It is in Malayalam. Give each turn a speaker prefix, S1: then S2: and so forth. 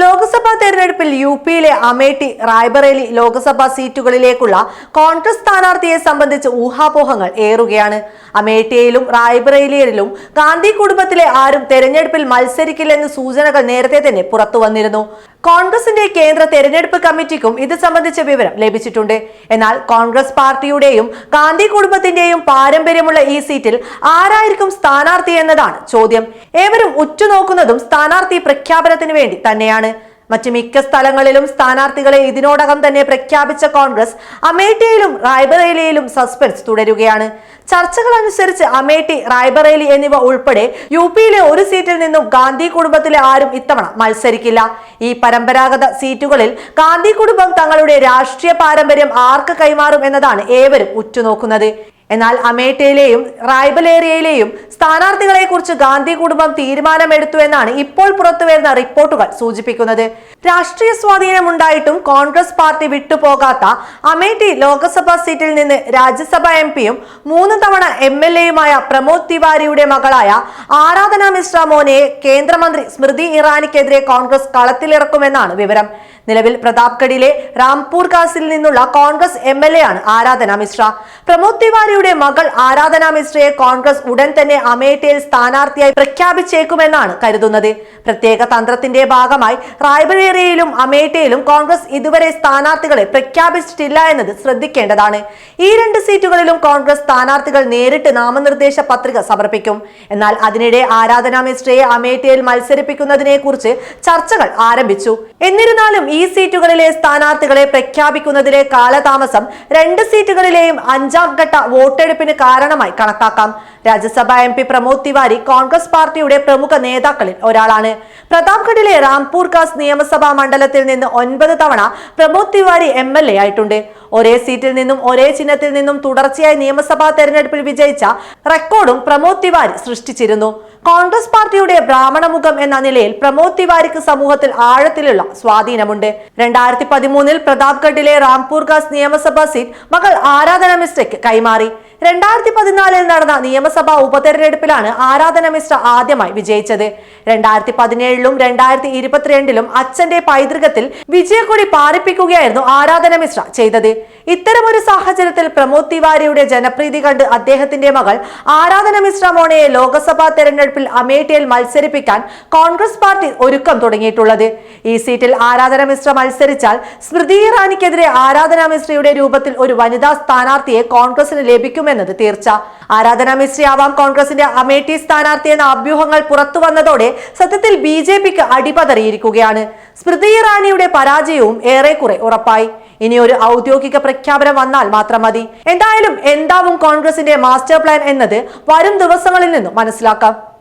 S1: ലോക്സഭാ തെരഞ്ഞെടുപ്പിൽ യു പിയിലെ അമേഠി റായ്ബറേലി ലോക്സഭാ സീറ്റുകളിലേക്കുള്ള കോൺഗ്രസ് സ്ഥാനാർത്ഥിയെ സംബന്ധിച്ച് ഊഹാപോഹങ്ങൾ ഏറുകയാണ്. അമേഠിയയിലും റായ്ബറേലിയിലും ഗാന്ധി കുടുംബത്തിലെ ആരും തെരഞ്ഞെടുപ്പിൽ മത്സരിക്കില്ലെന്ന് സൂചനകൾ നേരത്തെ തന്നെ പുറത്തു വന്നിരുന്നു. കോൺഗ്രസിന്റെ കേന്ദ്ര തെരഞ്ഞെടുപ്പ് കമ്മിറ്റിക്കും ഇത് സംബന്ധിച്ച വിവരം ലഭിച്ചിട്ടുണ്ട്. എന്നാൽ കോൺഗ്രസ് പാർട്ടിയുടെയും ഗാന്ധി കുടുംബത്തിന്റെയും പാരമ്പര്യമുള്ള ഈ സീറ്റിൽ ആരായിരിക്കും സ്ഥാനാർത്ഥി എന്നതാണ് ചോദ്യം. ഏവരും ഉറ്റുനോക്കുന്നതും സ്ഥാനാർത്ഥി പ്രഖ്യാപനത്തിന് വേണ്ടി തന്നെയാണ്. മറ്റ് മിക്ക സ്ഥലങ്ങളിലും സ്ഥാനാർത്ഥികളെ ഇതിനോടകം തന്നെ പ്രഖ്യാപിച്ച കോൺഗ്രസ് അമേഠിയിലും റായ്ബറേലിയിലും സസ്പെൻസ് തുടരുകയാണ്. ചർച്ചകൾ അനുസരിച്ച് അമേഠി റായ്ബറേലി എന്നിവ ഉൾപ്പെടെ യു പിയിലെ ഒരു സീറ്റിൽ നിന്നും ഗാന്ധി കുടുംബത്തിലെ ആരും ഇത്തവണ മത്സരിക്കില്ല. ഈ പരമ്പരാഗത സീറ്റുകളിൽ ഗാന്ധി കുടുംബം തങ്ങളുടെ രാഷ്ട്രീയ പാരമ്പര്യം ആർക്ക് കൈമാറും എന്നതാണ് ഏവരും ഉറ്റുനോക്കുന്നത്. എന്നാൽ അമേഠയിലെയും സ്ഥാനാർത്ഥികളെ കുറിച്ച് ഗാന്ധി കുടുംബം തീരുമാനമെടുത്തു എന്നാണ് ഇപ്പോൾ പുറത്തുവരുന്ന റിപ്പോർട്ടുകൾ സൂചിപ്പിക്കുന്നത്. രാഷ്ട്രീയ സ്വാധീനമുണ്ടായിട്ടും കോൺഗ്രസ് പാർട്ടി വിട്ടുപോകാത്ത അമേഠി ലോക്സഭാ സീറ്റിൽ നിന്ന് രാജ്യസഭ എം പിയും മൂന്ന് തവണ എം എൽ എയുമായ പ്രമോദ് തിവാരിയുടെ മകളായ ആരാധന മിശ്ര മോനെയെ കേന്ദ്രമന്ത്രി സ്മൃതി ഇറാനിക്കെതിരെ കോൺഗ്രസ് കളത്തിലിറക്കുമെന്നാണ് വിവരം. നിലവിൽ പ്രതാപ്ഗഡിലെ രാംപൂർ കാസിൽ നിന്നുള്ള കോൺഗ്രസ് എം എൽ എ ആണ് ആരാധന മിശ്ര. പ്രമോദ് തിവാരിയുടെ മകൾ ആരാധന മിശ്രയെ കോൺഗ്രസ് ഉടൻ തന്നെ അമേഠിയിൽ സ്ഥാനാർത്ഥിയായി പ്രഖ്യാപിച്ചേക്കുമെന്നാണ് കരുതുന്നത്. പ്രത്യേക തന്ത്രത്തിന്റെ ഭാഗമായി റായ്ബറേറിയയിലും അമേഠിയിലും കോൺഗ്രസ് ഇതുവരെ സ്ഥാനാർത്ഥികളെ പ്രഖ്യാപിച്ചിട്ടില്ല എന്നത് ശ്രദ്ധിക്കേണ്ടതാണ്. ഈ രണ്ട് സീറ്റുകളിലും കോൺഗ്രസ് സ്ഥാനാർത്ഥികൾ നേരിട്ട് നാമനിർദ്ദേശ പത്രിക സമർപ്പിക്കും. എന്നാൽ അതിനിടെ ആരാധന മിശ്രയെ അമേഠിയിൽ മത്സരിപ്പിക്കുന്നതിനെ കുറിച്ച് ചർച്ചകൾ ആരംഭിച്ചു. എന്നിരുന്നാലും ഈ സീറ്റുകളിലെ സ്ഥാനാർത്ഥികളെ പ്രഖ്യാപിക്കുന്നതിലെ കാലതാമസം രണ്ട് സീറ്റുകളിലെയും അഞ്ചാം ഘട്ട വോട്ടെടുപ്പിന് കാരണമായി കണക്കാക്കാം. രാജ്യസഭാ എം പി പ്രമോദ് തിവാരി കോൺഗ്രസ് പാർട്ടിയുടെ പ്രമുഖ നേതാക്കളിൽ ഒരാളാണ്. പ്രതാപ്ഗഡിലെ റാംപൂർ കാസ് നിയമസഭാ മണ്ഡലത്തിൽ നിന്ന് ഒൻപത് തവണ Pramod Tiwari M L A ആയിട്ടുണ്ട്. ഒരേ സീറ്റിൽ നിന്നും ഒരേ ചിഹ്നത്തിൽ നിന്നും തുടർച്ചയായി നിയമസഭാ തെരഞ്ഞെടുപ്പിൽ വിജയിച്ച റെക്കോർഡും പ്രമോദ് തിവാരി സൃഷ്ടിച്ചിരുന്നു. കോൺഗ്രസ് പാർട്ടിയുടെ ബ്രാഹ്മണമുഖം എന്ന നിലയിൽ പ്രമോദ് തിവാരിക്ക് സമൂഹത്തിൽ ആഴത്തിലുള്ള സ്വാധീനമുണ്ട്. രണ്ടായിരത്തി പതിമൂന്നിൽ പ്രതാപ്ഗഡിലെ റാംപൂർ ഖാസ് നിയമസഭാ സീറ്റ് മകൾ ആരാധന മിശ്രയ്ക്ക് കൈമാറി. രണ്ടായിരത്തി പതിനാലിൽ നടന്ന നിയമസഭാ ഉപതെരഞ്ഞെടുപ്പിലാണ് ആരാധന മിശ്ര ആദ്യമായി വിജയിച്ചത്. രണ്ടായിരത്തി പതിനേഴിലും രണ്ടായിരത്തി ഇരുപത്തിരണ്ടിലും അച്ഛന്റെ പൈതൃകത്തിൽ വിജയക്കൊടി പാറിപ്പിക്കുകയായിരുന്നു ആരാധന മിശ്ര ചെയ്തത്. ഇത്തരമൊരു സാഹചര്യത്തിൽ പ്രമോദ് തിവാരിയുടെ ജനപ്രീതി കണ്ട് അദ്ദേഹത്തിന്റെ മകൾ ആരാധന മിശ്ര മോണയെ ലോക്സഭാ തെരഞ്ഞെടുപ്പിൽ അമേഠിയിൽ മത്സരിപ്പിക്കാൻ കോൺഗ്രസ് പാർട്ടി ഒരുക്കം തുടങ്ങിയിട്ടുള്ളത്. ഈ സീറ്റിൽ ആരാധന മിശ്ര മത്സരിച്ചാൽ സ്മൃതി ഇറാനിക്കെതിരെ ആരാധന മിശ്രയുടെ രൂപത്തിൽ ഒരു വനിതാ സ്ഥാനാർത്ഥിയെ കോൺഗ്രസിന് ലഭിക്കുമെന്നത് തീർച്ച. ആരാധന മിശ്രയാവാം കോൺഗ്രസിന്റെ അമേഠി സ്ഥാനാർത്ഥി എന്ന അഭ്യൂഹങ്ങൾ പുറത്തു വന്നതോടെ സത്യത്തിൽ ബി ജെ പിക്ക് അടിപതറിയിരിക്കുകയാണ്. സ്മൃതി ഇറാനിയുടെ പരാജയവും ഏറെക്കുറെ ഉറപ്പായി. ഇനി ഒരു ഔദ്യോഗിക പ്രഖ്യാപനം വന്നാൽ മാത്രം മതി. എന്തായാലും എന്താവും കോൺഗ്രസിന്റെ മാസ്റ്റർ പ്ലാൻ എന്നത് വരും ദിവസങ്ങളിൽ നിന്നും മനസ്സിലാക്കാം.